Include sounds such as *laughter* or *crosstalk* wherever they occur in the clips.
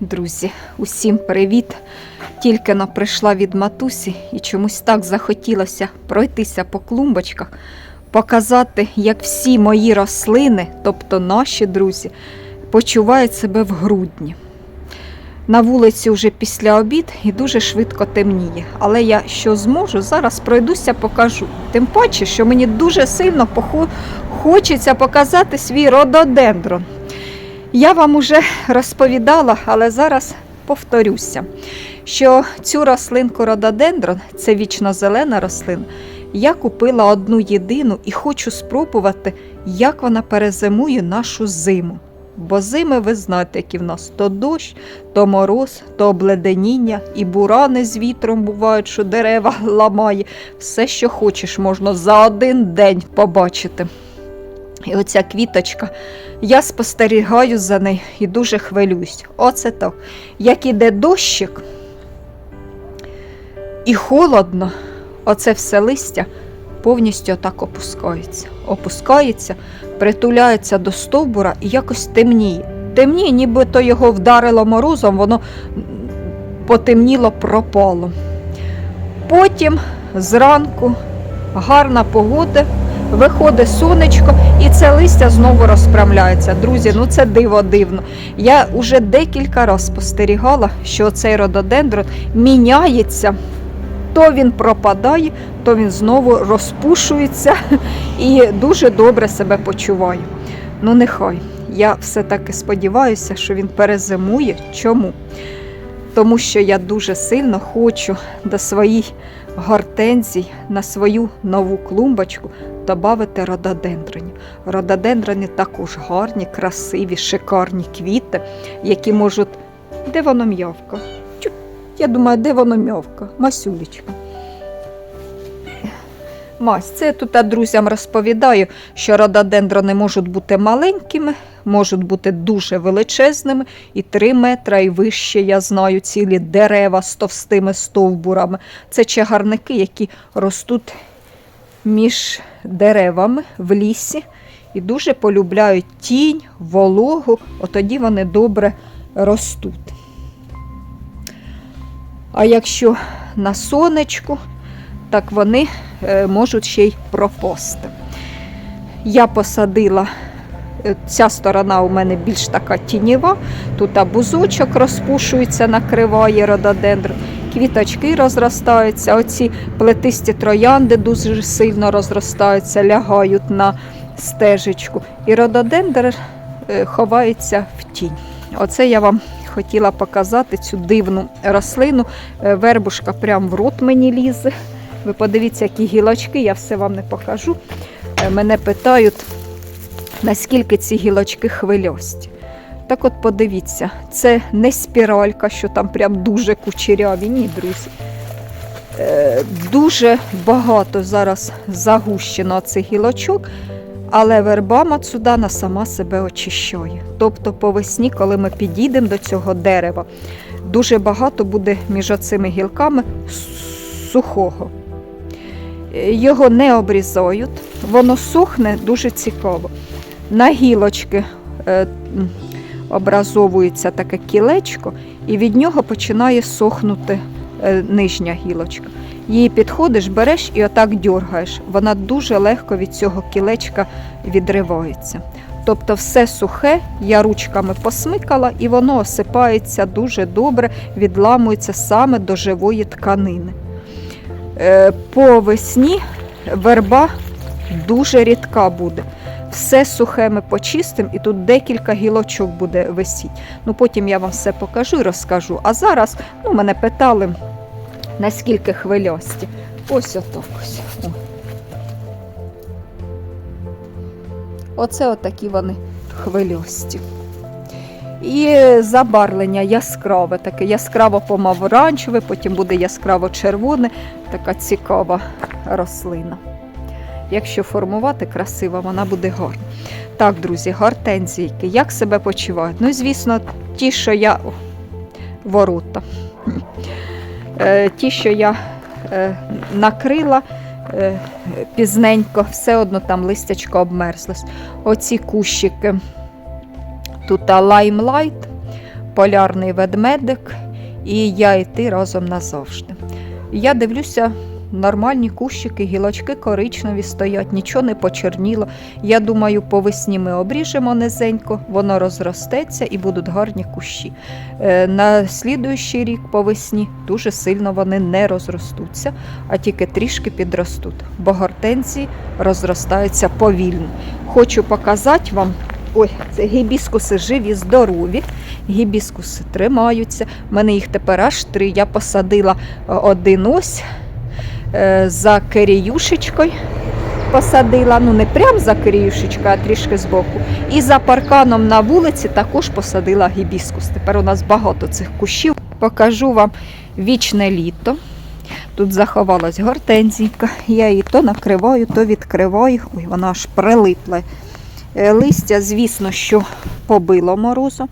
Друзі, усім привіт! Тільки но прийшла від матусі і чомусь так захотілося пройтися по клумбочках, показати, як всі мої рослини, тобто наші друзі, почувають себе в грудні. На вулиці вже після обід і дуже швидко темніє. Але я що зможу, зараз пройдуся, покажу. Тим паче, що мені дуже сильно хочеться показати свій рододендрон. Я вам уже розповідала, але зараз повторюся, що цю рослинку рододендрон, це вічно-зелена рослина, я купила одну єдину і хочу спробувати, як вона перезимує нашу зиму. Бо зими, ви знаєте, які в нас то дощ, то мороз, то обледеніння, і бурани з вітром бувають, що дерева *laughs* ламає. Все, що хочеш, можна за один день побачити. І оця квіточка, я спостерігаю за нею і дуже хвилююсь. Оце так. Як іде дощик і холодно, оце все листя повністю так опускається. Опускається, притуляється до стовбура і якось темніє. Темніє, нібито його вдарило морозом, воно потемніло, пропало. Потім зранку гарна погода, виходить сонечко, і це листя знову розпрямляється. Друзі, ну це диво дивно. Я вже декілька разів спостерігала, що цей рододендрон міняється. То він пропадає, то він знову розпушується *laughs* і дуже добре себе почуває. Ну, нехай. Я все-таки сподіваюся, що він перезимує. Чому? Тому що я дуже сильно хочу до своїх гортензій на свою нову клумбочку додати рододендронів. Рододендрони також гарні, красиві, шикарні квіти, які можуть. Де воно м'явка? Я думаю, де воно м'явка? Масюлечка. Мась, це я тут а, друзям розповідаю, що рододендрони можуть бути маленькими, можуть бути дуже величезними, і 3 метри і вище, я знаю, цілі дерева з товстими стовбурами. Це чагарники, які ростуть між деревами в лісі і дуже полюбляють тінь, вологу, отоді вони добре ростуть. А якщо на сонечку, так вони е, можуть ще й пропасти. Я посадила, е, ця сторона у мене більш така тінєва, тут а бузочок розпушується, накриває рододендр, квіточки розростаються, оці плетисті троянди дуже сильно розростаються, лягають на стежечку. І рододендр е, ховається в тінь. Оце я вам хотіла показати цю дивну рослину. Е, Вербушка прям в рот мені лізе. Ви подивіться, які гілочки, я все вам не покажу. Е, Мене питають, наскільки ці гілочки хвильості. Так от подивіться, це не спіралька, що там прям дуже кучеряві, ні, друзі. Е, Дуже багато зараз загущено цих гілочок, але верба Мацудана сама себе очищає. Тобто по весні, коли ми підійдемо до цього дерева, дуже багато буде між оцими гілками сухого. Е, Його не обрізають, воно сухне дуже цікаво. На гілочки е, образовується таке кілечко, і від нього починає сохнути е, нижня гілочка. Її підходиш, береш і отак дьоргаєш. Вона дуже легко від цього кілечка відривається. Тобто все сухе, я ручками посмикала, і воно осипається дуже добре, відламується саме до живої тканини. Е, По весні верба дуже рідка буде. Все сухе ми почистимо, і тут декілька гілочок буде висіти. Ну, потім я вам все покажу і розкажу. А зараз ну, мене питали, наскільки хвильості. Ось отак ось. Оце отакі вони хвильості. І забарвлення яскраве, таке яскраво помаранчеве, потім буде яскраво червоне, така цікава рослина. Якщо формувати красиво, вона буде гарна. Так, друзі, гортензійки, як себе почувають? Ну, звісно, ті, що я. О, ворота. Е, Ті, що я е, накрила е, пізненько, все одно там листячко обмерзлось. Оці кущики. Тут лаймлайт, полярний ведмедик, і я і разом назавжди. Я дивлюся, нормальні кущики, гілочки коричневі стоять, нічого не почерніло. Я думаю, по весні ми обріжемо низенько, воно розростеться і будуть гарні кущі. Е, На слідуючий рік по весні дуже сильно вони не розростуться, а тільки трішки підростуть, бо гортензії розростаються повільно. Хочу показати вам. Ой, це гібіскуси живі, здорові. Гібіскуси тримаються. У мене їх тепер аж три. Я посадила е, один ось за керіюшечкою. Посадила, ну не прям за керіюшечкою, а трішки збоку. І за парканом на вулиці також посадила гібіскус. Тепер у нас багато цих кущів. Покажу вам вічне літо. Тут заховалась гортензійка. Я її то накриваю, то відкриваю. Ой, вона аж прилипла. Е, Листя, звісно, що побило морозом,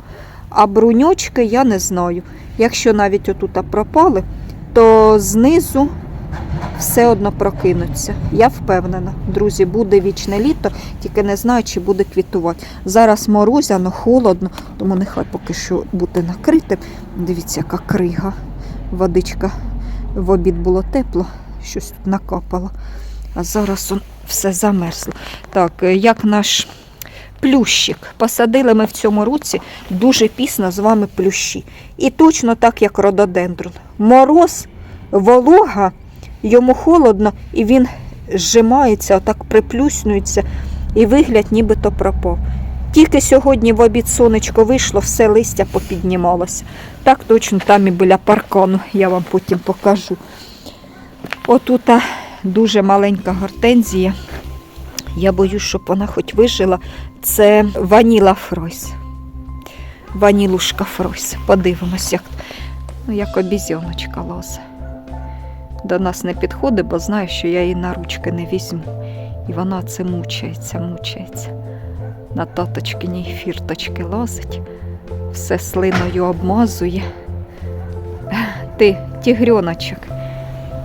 а бруньочки я не знаю. Якщо навіть отут пропали, то знизу все одно прокинуться. Я впевнена, друзі, буде вічне літо, тільки не знаю, чи буде квітувати. Зараз морозяно, холодно, тому нехай поки що буде накритим. Дивіться, яка крига. Водичка в обід було тепло, щось тут накапало. А зараз он все замерзло. Так, е, як наш плющик. Посадили ми в цьому році дуже пісно з вами плющі. І точно так, як рододендрон. Мороз, волога, йому холодно, і він зжимається, отак приплюснюється, і вигляд нібито пропав. Тільки сьогодні в обід сонечко вийшло, все листя попіднімалося. Так точно там і біля паркану, я вам потім покажу. Отут дуже маленька гортензія. Я боюсь, щоб вона хоч вижила. Це ваніла фройс. Ванілушка фройс. Подивимось, як, ну, як обізьоночка лозе. До нас не підходить, бо знаю, що я її на ручки не візьму. І вона це мучається, мучається. На таточкиній фірточки лазить, все слиною обмазує. Ти, тігрьоночок,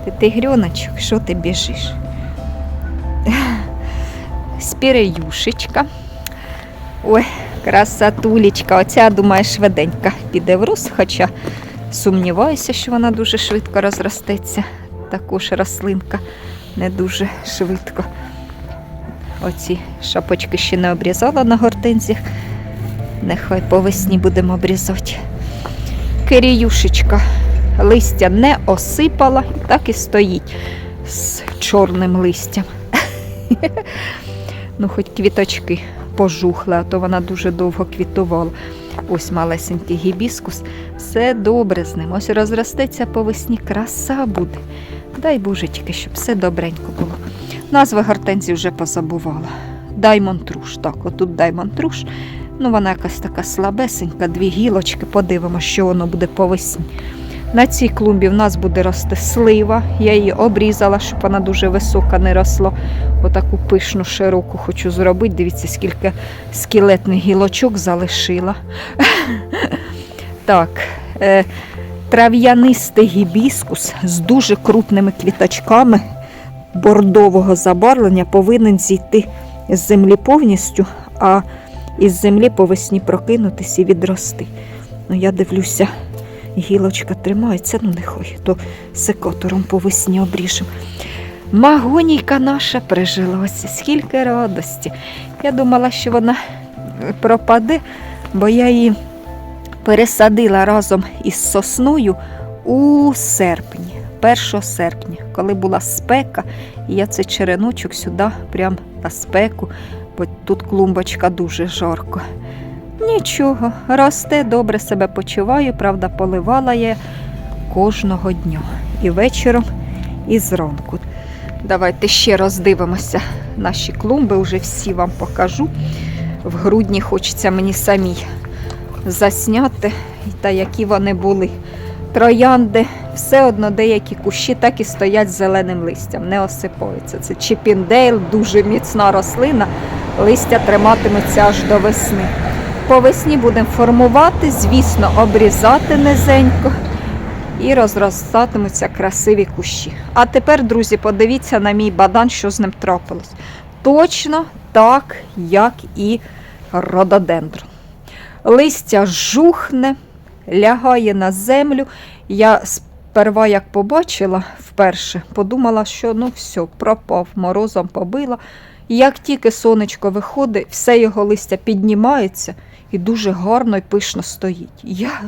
ти тигрьоночок, що ти біжиш? Спіреюшечка. Ой, красатулечка. Оця, думаю, швиденька піде в рост, хоча сумніваюся, що вона дуже швидко розростеться. Також рослинка не дуже швидко. Оці шапочки ще не обрізала на гортензіях. Нехай по весні будемо обрізати. Киріюшечка листя не осипала, так і стоїть з чорним листям. *laughs* Ну, хоч квіточки пожухли, а то вона дуже довго квітувала. Ось малесенький гібіскус. Все добре з ним. Ось розростеться по весні, краса буде. Дай Боже, тільки щоб все добренько було. Назви гортензії вже позабувала. Даймонтруш. Так, отут даймонтруш. Ну, вона якась така слабесенька, дві гілочки. Подивимося, що воно буде по весні. На цій клумбі в нас буде рости слива. Я її обрізала, щоб вона дуже висока не росла. Отаку пишну, широку хочу зробити. Дивіться, скільки скелетних гілочок залишила. *laughs* Так, е, трав'янистий гібіскус з дуже крупними квіточками бордового забарвлення повинен зійти з землі повністю, а із землі по весні прокинутися і відрости. Ну, я дивлюся, гілочка тримається, ну нехай, то секатором по весні обріжемо. Магонійка наша прижилася, скільки радості. Я думала, що вона пропаде, бо я її пересадила разом із сосною у серпні, 1 серпня, коли була спека, і я цей череночок сюди, прям на спеку, бо тут клумбочка дуже жарко. Нічого, росте, добре себе почуваю, правда, поливала я кожного дня. І вечором, і зранку. Давайте ще роздивимося наші клумби, вже всі вам покажу. В грудні хочеться мені самій засняти, та які вони були. Троянди, все одно деякі кущі так і стоять з зеленим листям, не осипаються. Це Чіпіндейл, дуже міцна рослина, листя триматиметься аж до весни. По весні будемо формувати, звісно, обрізати низенько і розростатимуться красиві кущі. А тепер, друзі, подивіться на мій бадан, що з ним трапилось. Точно так, як і рододендрон. Листя жухне, лягає на землю. Я сперва, як побачила вперше, подумала, що ну все, пропав, морозом побила. Як тільки сонечко виходить, все його листя піднімається і дуже гарно і пишно стоїть. Я,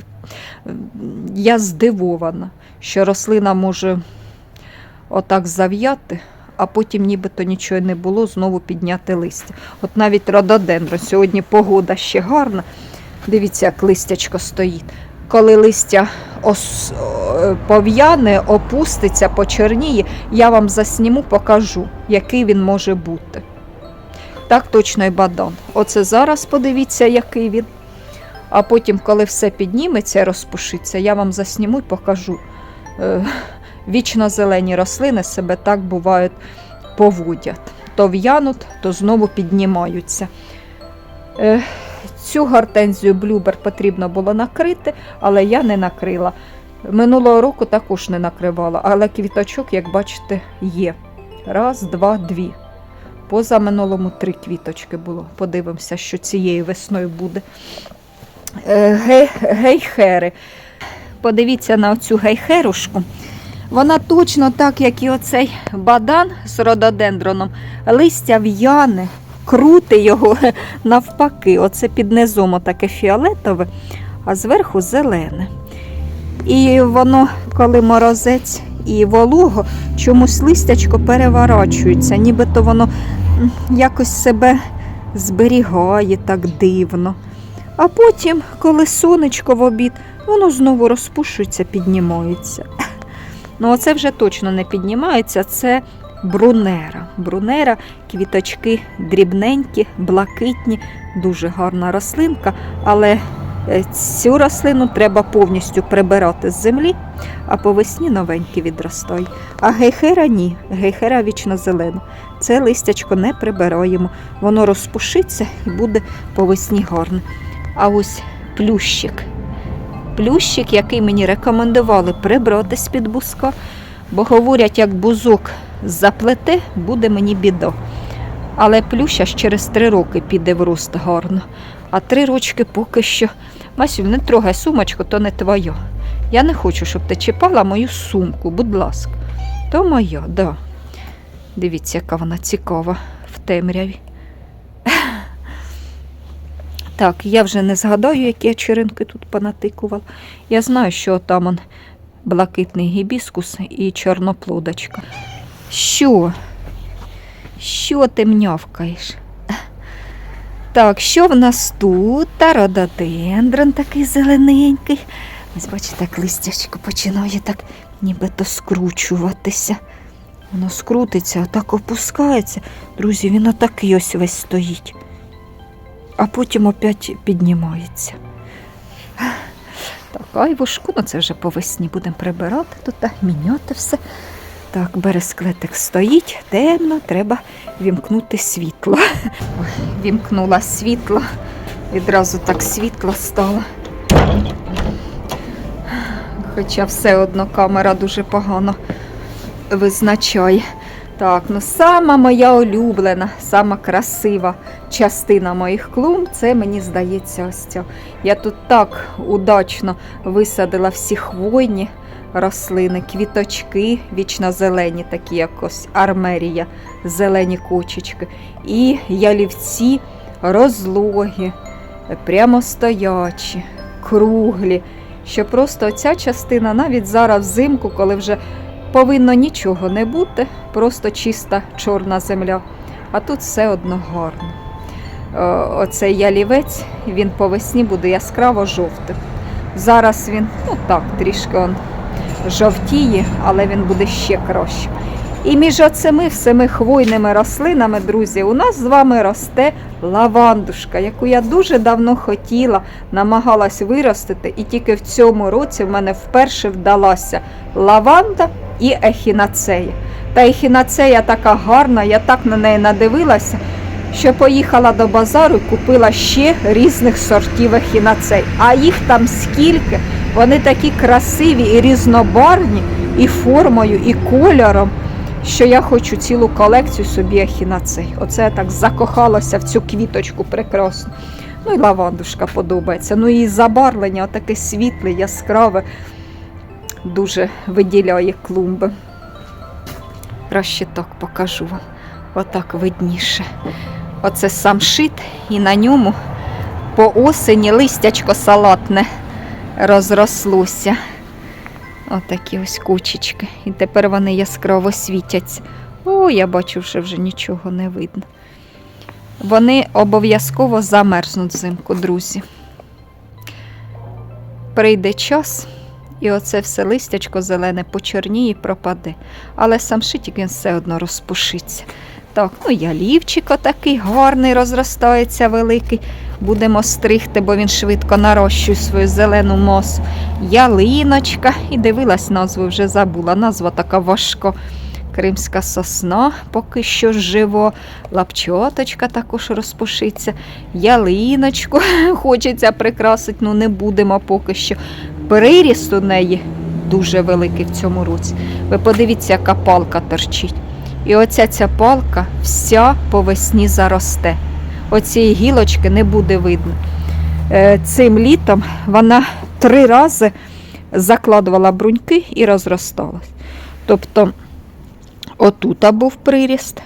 я здивована, що рослина може отак зав'яти, а потім нібито нічого не було, знову підняти листя. От навіть рододендро, сьогодні погода ще гарна. Дивіться, як листячко стоїть. Коли листя ос... пов'яне, опуститься, почерніє, я вам засніму, покажу, який він може бути. Так точно і бадан. Оце зараз подивіться, який він. А потім, коли все підніметься і розпушиться, я вам засніму і покажу. Е, Вічно зелені рослини себе так бувають поводять. То в'януть, то знову піднімаються. Цю гортензію блюбер потрібно було накрити, але я не накрила. Минулого року також не накривала, але квіточок, як бачите, є. Раз, два, дві. Поза минулому три квіточки було. Подивимося, що цією весною буде. Е, ге- Гейхери. Подивіться на оцю гейхерушку. Вона точно так, як і оцей бадан з рододендроном, листя в'яне, крути його *laughs* навпаки. Оце під низом таке фіолетове, а зверху зелене. І воно, коли морозець і волого, чомусь листячко переворачується, нібито воно якось себе зберігає так дивно. А потім, коли сонечко в обід, воно знову розпушується, піднімається. *laughs* Ну, оце вже точно не піднімається, це брунера. Брунера, квіточки дрібненькі, блакитні, дуже гарна рослинка, але е, цю рослину треба повністю прибирати з землі, а по весні новенькі відростають. А гейхера ні, гейхера вічно зелена. Це листячко не прибираємо. Воно розпушиться і буде по весні гарне. А ось плющик. Плющик, який мені рекомендували прибрати з-під буска, бо говорять, як бузок заплете, буде мені біда. Але плюща ж через три роки піде в рост гарно. А три рочки поки що. Масю, не трогай сумочку, то не твоя. Я не хочу, щоб ти чіпала мою сумку, будь ласка. То моя, да. Дивіться, яка вона цікава в темряві. *laughs* Так, я вже не згадаю, які я черенки тут понатикувала. Я знаю, що там блакитний гібіскус і чорноплодочка. Що? Що ти мнявкаєш? Так, що в нас тут? Та рододендрон такий зелененький. Ось бачите, так листячко починає так нібито скручуватися. Воно скрутиться, а так опускається. Друзі, він отакий ось весь стоїть а потім опять піднімається. Так, айвушку, ну це вже по весні будемо прибирати тут, міняти все. Так, бересклетик стоїть, темно, треба вімкнути світло. Вімкнула світло, відразу так світло стало. Хоча все одно камера дуже погано визначає. Так, ну сама моя улюблена, сама красива частина моїх клумб, це мені здається ось ця. Я тут так удачно висадила всі хвойні рослини, квіточки вічно-зелені, такі як ось армерія, зелені кочечки, і ялівці розлогі, прямостоячі, круглі. Що просто ця частина навіть зараз взимку, коли вже повинно нічого не бути, просто чиста чорна земля. А тут все одно гарно. Оцей ялівець, він по весні буде яскраво жовтим. Зараз він, ну так, трішки он жовтіє, але він буде ще краще. І між оцими всіми хвойними рослинами, друзі, у нас з вами росте лавандушка, яку я дуже давно хотіла, намагалась виростити, і тільки в цьому році в мене вперше вдалася лаванда і ехінацея. Та ехінацея така гарна, я так на неї надивилася, що поїхала до базару і купила ще різних сортів ехінацей. А їх там скільки, вони такі красиві і різнобарвні, і формою, і кольором, що я хочу цілу колекцію собі ехінацей. Оце я так закохалася в цю квіточку прекрасну. Ну і лавандушка подобається. Ну і забарвлення таке світле, яскраве, дуже виділяє клумби. Краще так покажу вам. Отак видніше. Оце самшит, і на ньому по осені листячко салатне розрослося. Отакі ось кучечки. І тепер вони яскраво світяться. О, я бачу, що вже нічого не видно. Вони обов'язково замерзнуть взимку, друзі. Прийде час, і оце все листячко зелене почорніє і пропаде. Але сам шитік він все одно розпушиться. Так, ну ялівчик отакий гарний розростається великий. Будемо стригти, бо він швидко нарощує свою зелену мосу. Ялиночка. І дивилась назву, вже забула. Назва така важко. Кримська сосна поки що живо, лапчоточка також розпушиться, ялиночку *laughs* хочеться прикрасити, ну не будемо поки що. Приріст у неї дуже великий в цьому році. Ви подивіться, яка палка торчить. І оця ця палка вся по весні заросте. Оцієї гілочки не буде видно. Е, Цим літом вона три рази закладувала бруньки і розросталась. Тобто отут був приріст,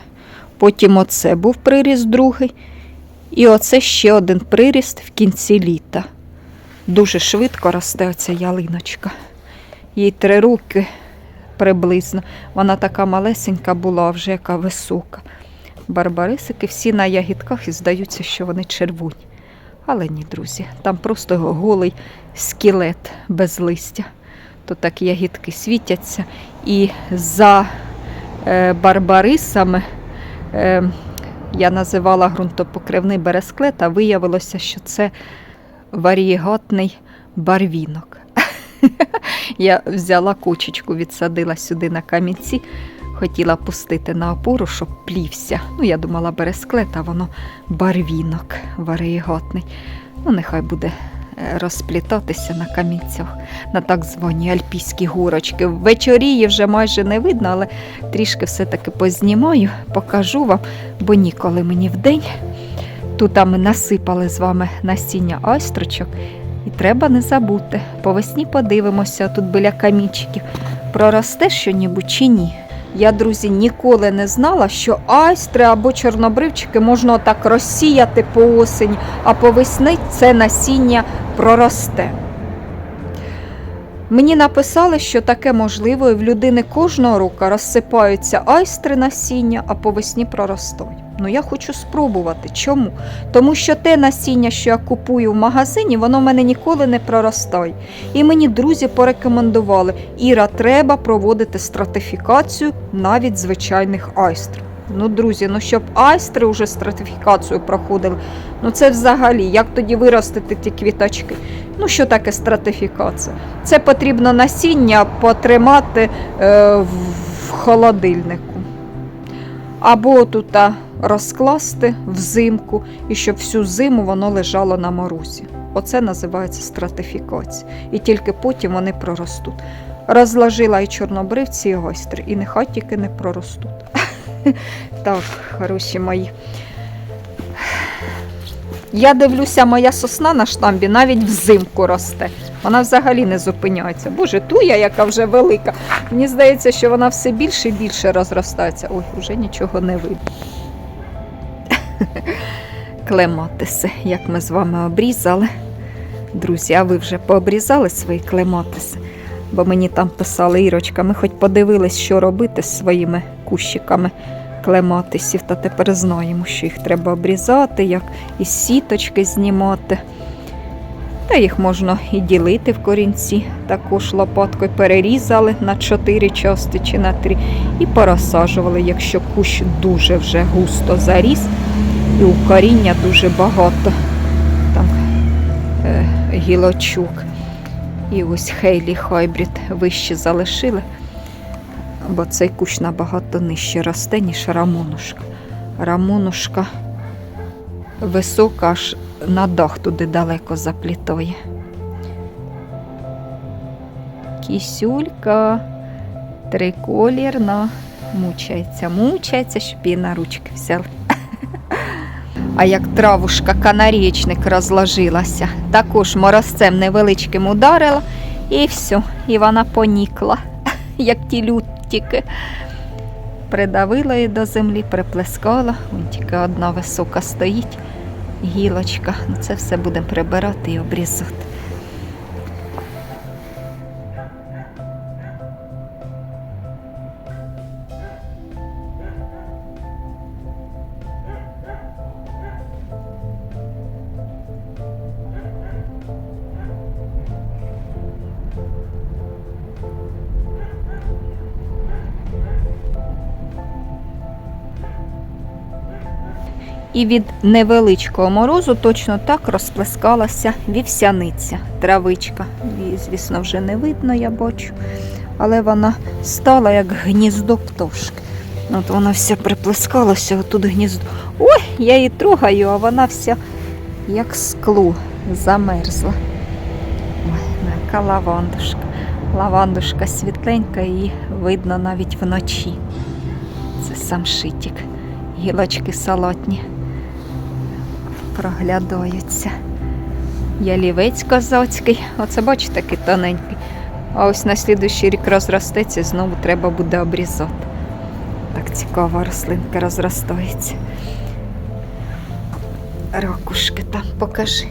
потім оце був приріст другий, і оце ще один приріст в кінці літа. Дуже швидко росте оця ялиночка. Їй три роки приблизно. Вона така малесенька була, а вже яка висока. Барбарисики всі на ягідках і здаються, що вони червоні. Але ні, друзі, там просто голий скелет без листя. То так ягідки світяться. І за е, барбарисами е, я називала ґрунтопокривний бересклет, а виявилося, що це варієгатний барвінок. *laughs* Я взяла кучечку, відсадила сюди на камінці, хотіла пустити на опору, щоб плівся. Ну, я думала, бересклет, а воно барвінок варієгатний. Ну, нехай буде е, розплітатися на камінцях, на так звані альпійські горочки. Ввечері її вже майже не видно, але трішки все-таки познімаю, покажу вам, бо ніколи мені вдень. Тут ми насипали з вами насіння айстрочок. І треба не забути. По весні подивимося тут біля камінчиків. Проросте що-небудь чи ні. Я, друзі, ніколи не знала, що айстри або чорнобривчики можна отак розсіяти по осені, а по весні це насіння проросте. Мені написали, що таке можливо, і в людини кожного року розсипаються айстри насіння, а по весні проростають. Ну я хочу спробувати. Чому? Тому що те насіння, що я купую в магазині, воно в мене ніколи не проростає. І мені друзі порекомендували, Іра, треба проводити стратифікацію навіть звичайних айстрів. Ну, друзі, ну щоб айстри вже стратифікацію проходили, ну це взагалі, як тоді виростити ті квіточки? Ну, що таке стратифікація? Це потрібно насіння потримати е, в, холодильнику. Або тут розкласти взимку, і щоб всю зиму воно лежало на морозі. Оце називається стратифікація. І тільки потім вони проростуть. Розложила і чорнобривці, і гойстри, і нехай тільки не проростуть. *laughs* Так, хороші мої. Я дивлюся, моя сосна на штамбі навіть взимку росте. Вона взагалі не зупиняється. Боже, туя, яка вже велика. Мені здається, що вона все більше і більше розростається. Ой, вже нічого не видно. *laughs* Клематиси, як ми з вами обрізали. Друзі, а ви вже пообрізали свої клематиси? Бо мені там писали Ірочка, ми хоч подивились, що робити з своїми кущиками клематисів, та тепер знаємо, що їх треба обрізати, як із сіточки знімати. Та їх можна і ділити в корінці. Також лопаткою перерізали на 4 части чи на 3 і порозсаджували, якщо кущ дуже вже густо заріс, і у коріння дуже багато там е, гілочок. І ось Хейлі Хайбрід вище залишили, бо цей кущ набагато нижче росте, ніж рамонушка. Рамонушка висока аж на дах туди далеко заплітає. Кісюлька триколірна, мучається, мучається, щоб її на ручки взяли. А як травушка канарічник розложилася, також морозцем невеличким ударила, і все, і вона понікла, *laughs* як ті люттіки. Придавила її до землі, приплескала, Вон тільки одна висока стоїть, гілочка. Ну, це все будемо прибирати і обрізати. І від невеличкого морозу точно так розплескалася вівсяниця, травичка. Її, звісно, вже не видно, я бачу. Але вона стала як гніздо пташки. От вона вся приплескалася, отут гніздо. Ой, я її трогаю, а вона вся як скло замерзла. Ой, яка лавандушка. Лавандушка світленька, її видно навіть вночі. Це сам шитік. Гілочки салатні проглядаються. Ялівець козацький. Оце бачите, такий тоненький. А ось на слідуючий рік розростеться, знову треба буде обрізати. Так цікаво, рослинка розростається. Ракушки там покажи.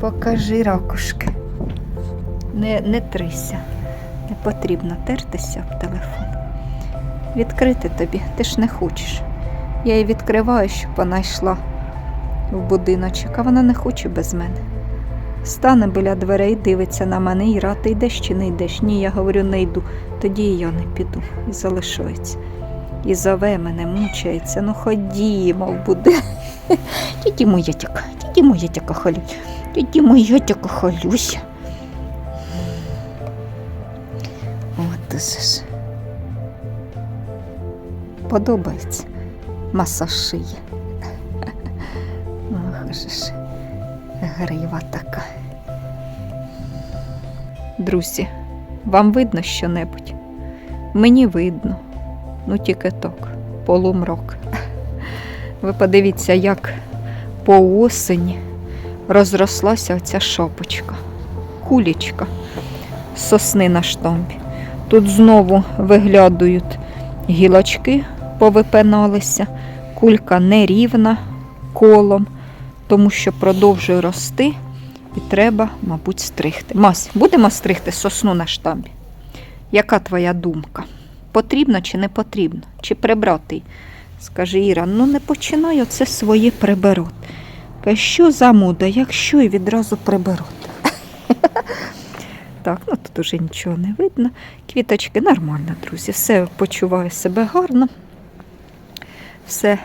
Покажи ракушки. Не, не трися. Не потрібно тертися об телефон. Відкрити тобі, ти ж не хочеш. Я її відкриваю, щоб вона йшла в будиночок, а вона не хоче без мене. Стане біля дверей, дивиться на мене і рад, ти йдеш чи не йдеш? Ні, я говорю, не йду. Тоді я не піду і залишається. І зове мене, мучається. Ну ходімо в будинок. *laughs* Тіті моя тяка, тіті моя тяка халюсь, тіті моя тяка халюся. От ж. Подобається масаж шиї. Же грива така. Друзі, вам видно що-небудь? Мені видно, ну тільки так, полумрок. Ви подивіться, як по осені розрослася оця шопочка, кулічка сосни на штамбі. Тут знову виглядають гілочки, повипиналися, кулька нерівна колом, тому що продовжує рости і треба, мабуть, стригти. Мась, будемо стригти сосну на штамбі. Яка твоя думка? Потрібно чи не потрібно? Чи прибрати? Скаже Іра, ну не починай оце своє приберот. Каже, що за мода, якщо і відразу приберот. *laughs* Так, ну тут уже нічого не видно. Квіточки нормально, друзі. Все почуваю себе гарно. Все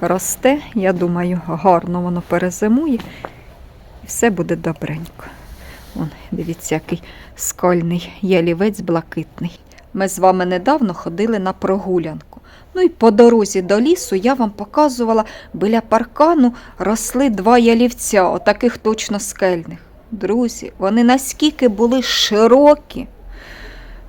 росте, я думаю, гарно воно перезимує. І все буде добренько. Вон, дивіться, який скальний ялівець блакитний. Ми з вами недавно ходили на прогулянку. Ну і по дорозі до лісу я вам показувала, біля паркану росли два ялівця, отаких точно скельних. Друзі, вони наскільки були широкі.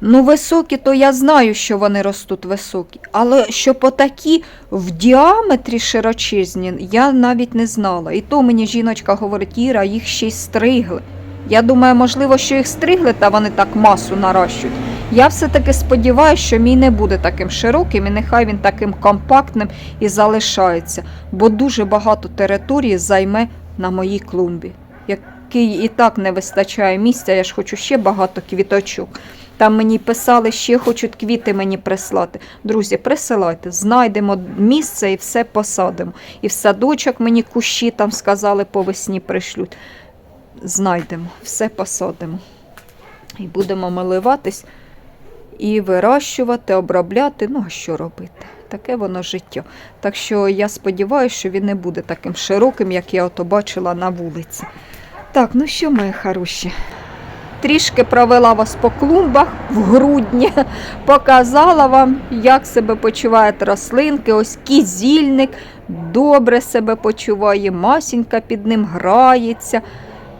Ну, високі, то я знаю, що вони ростуть високі, але щоб отакі в діаметрі широчезні, я навіть не знала. І то мені жіночка говорить, Іра, їх ще й стригли. Я думаю, можливо, що їх стригли, та вони так масу нарощують. Я все-таки сподіваюся, що мій не буде таким широким і нехай він таким компактним і залишається, бо дуже багато території займе на моїй клумбі, який і так не вистачає місця, я ж хочу ще багато квіточок. Там мені писали, ще хочуть квіти мені прислати. Друзі, присилайте, знайдемо місце і все посадимо. І в садочок мені кущі там сказали по весні пришлють. Знайдемо, все посадимо. І будемо миливатись і вирощувати, обробляти. Ну, а що робити? Таке воно життя. Так що я сподіваюся, що він не буде таким широким, як я ото бачила на вулиці. Так, ну що, мої хороші? Трішки провела вас по клумбах в грудні, *laughs* показала вам, як себе почувають рослинки. Ось кізільник добре себе почуває, масінька під ним грається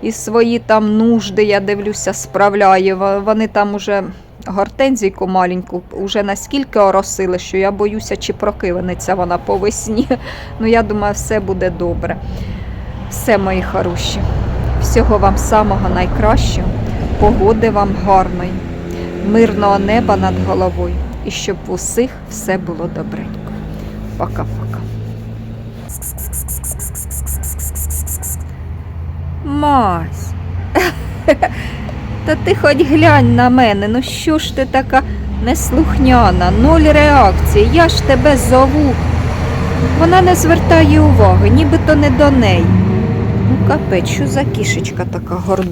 і свої там нужди, я дивлюся, справляє. Вони там уже гортензійку маленьку вже наскільки оросили, що я боюся, чи прокиванеться вона по весні. *laughs* Ну, я думаю, все буде добре. Все, мої хороші. Всього вам самого найкращого, погоди вам гарної, мирного неба над головою і щоб в усіх все було добренько. Пока-пока. Мась. Та ти хоч глянь на мене, ну що ж ти така неслухняна, нуль реакції, я ж тебе зову. Вона не звертає уваги, нібито не до неї. Ну, капець, що за кішечка така горда.